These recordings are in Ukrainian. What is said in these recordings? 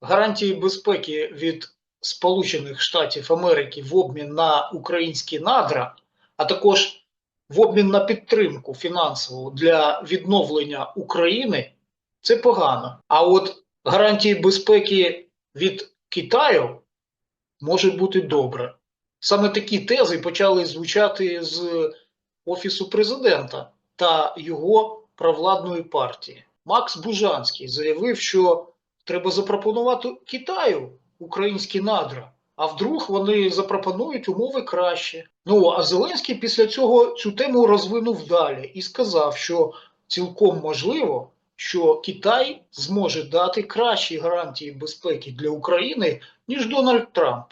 гарантії безпеки від Сполучених Штатів Америки в обмін на українські надра, а також в обмін на підтримку фінансову для відновлення України, це погано. А от гарантії безпеки від Китаю може бути добре. Саме такі тези почали звучати з Офісу президента та його провладної партії. Макс Бужанський заявив, що треба запропонувати Китаю українські надра, а вдруг вони запропонують умови краще. Ну а Зеленський після цього цю тему розвинув далі і сказав, що цілком можливо, що Китай зможе дати кращі гарантії безпеки для України, ніж Дональд Трамп.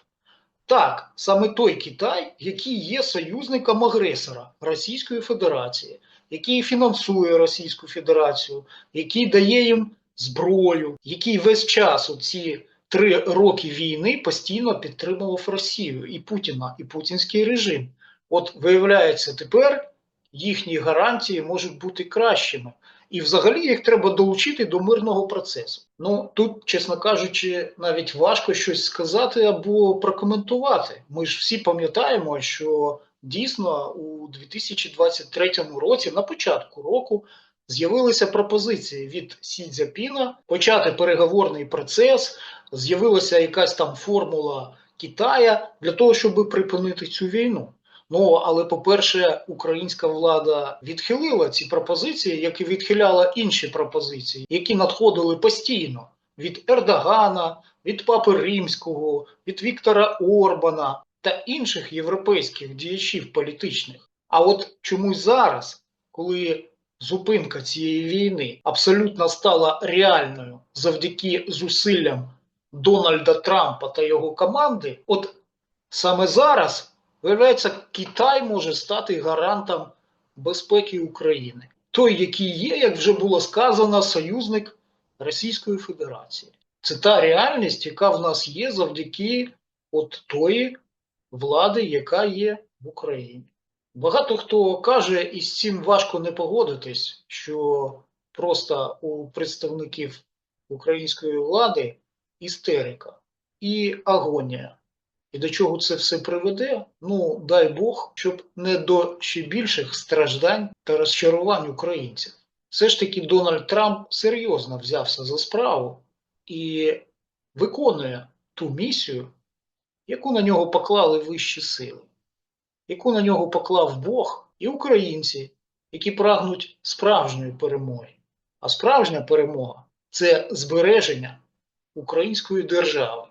Так, саме той Китай, який є союзником агресора Російської Федерації, який фінансує Російську Федерацію, який дає їм зброю, який весь час у ці три роки війни постійно підтримував Росію і Путіна, і путінський режим. От виявляється, тепер їхні гарантії можуть бути кращими. І взагалі їх треба долучити до мирного процесу. Ну тут, чесно кажучи, навіть важко щось сказати або прокоментувати. Ми ж всі пам'ятаємо, що дійсно у 2023 році, на початку року, з'явилися пропозиції від Сі Цзяпіна почати переговорний процес. З'явилася якась там формула Китая для того, щоб припинити цю війну. Ну але по-перше, українська влада відхилила ці пропозиції, як і відхиляла інші пропозиції, які надходили постійно від Ердогана, від Папи Римського, від Віктора Орбана та інших європейських діячів політичних. А от чомусь зараз, коли зупинка цієї війни абсолютно стала реальною завдяки зусиллям Дональда Трампа та його команди, от саме зараз. Виявляється, Китай може стати гарантом безпеки України. Той, який є, як вже було сказано, союзник Російської Федерації. Це та реальність, яка в нас є завдяки от тої влади, яка є в Україні. Багато хто каже, і з цим важко не погодитись, що просто у представників української влади істерика і агонія. І до чого це все приведе? Ну, дай Бог, щоб не до ще більших страждань та розчарувань українців. Все ж таки Дональд Трамп серйозно взявся за справу і виконує ту місію, яку на нього поклали вищі сили, яку на нього поклав Бог і українці, які прагнуть справжньої перемоги. А справжня перемога це збереження української держави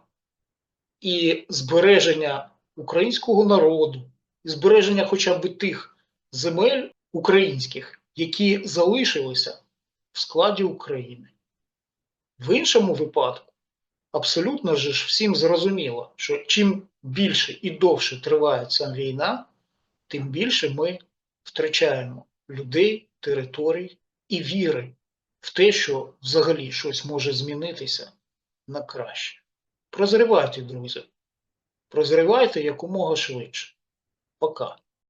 і збереження українського народу, і збереження хоча б тих земель українських, які залишилися в складі України. В іншому випадку, абсолютно ж всім зрозуміло, що чим більше і довше триває ця війна, тим більше ми втрачаємо людей, територій і віри в те, що взагалі щось може змінитися на краще. Прозривайте, друзі. Прозривайте якомога швидше. Пока.